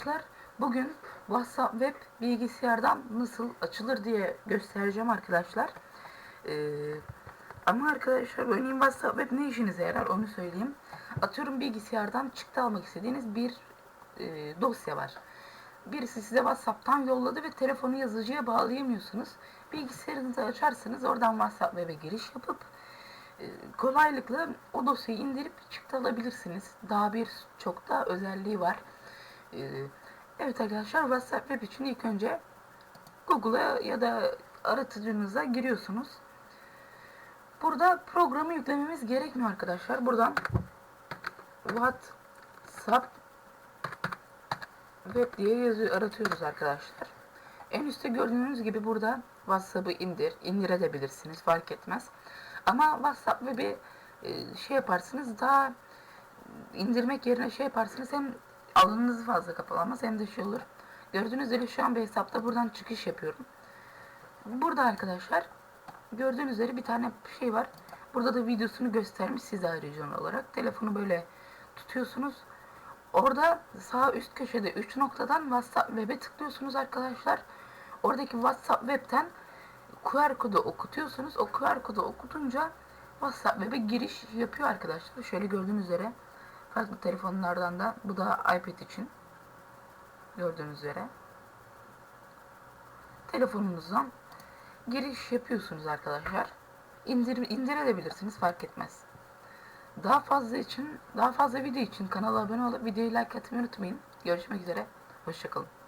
arkadaşlar bugün WhatsApp web bilgisayardan nasıl açılır diye göstereceğim arkadaşlar. Ee, ama arkadaşlar örneğin WhatsApp web ne işinize yarar onu söyleyeyim. Atıyorum bilgisayardan çıktı almak istediğiniz bir e, dosya var. Birisi size WhatsApp'tan yolladı ve telefonu yazıcıya bağlayamıyorsunuz. Bilgisayarınızı açarsınız oradan WhatsApp web'e giriş yapıp e, kolaylıkla o dosyayı indirip çıktı alabilirsiniz. Daha bir çok da özelliği var. E, Evet arkadaşlar WhatsApp web için ilk önce Google'a ya da aratıcınıza giriyorsunuz. Burada programı yüklememiz gerekmiyor arkadaşlar. Buradan WhatsApp web diye yazıyor, aratıyoruz arkadaşlar. En üstte gördüğünüz gibi burada WhatsApp'ı indir, indirebilirsiniz fark etmez. Ama WhatsApp web'i e, şey yaparsınız daha indirmek yerine şey yaparsınız hem alanınız fazla kapalamaz hem de şey olur. Gördüğünüz üzere şu an bir hesapta buradan çıkış yapıyorum. Burada arkadaşlar gördüğünüz üzere bir tane şey var. Burada da videosunu göstermiş size ayrıca olarak. Telefonu böyle tutuyorsunuz. Orada sağ üst köşede 3 noktadan WhatsApp web'e tıklıyorsunuz arkadaşlar. Oradaki WhatsApp web'ten QR kodu okutuyorsunuz. O QR kodu okutunca WhatsApp web'e giriş yapıyor arkadaşlar. Şöyle gördüğünüz üzere farklı telefonlardan da bu da iPad için gördüğünüz üzere telefonunuzdan giriş yapıyorsunuz arkadaşlar. İndir, indirebilirsiniz fark etmez. Daha fazla için, daha fazla video için kanala abone olup videoyu like atmayı unutmayın. Görüşmek üzere. Hoşçakalın.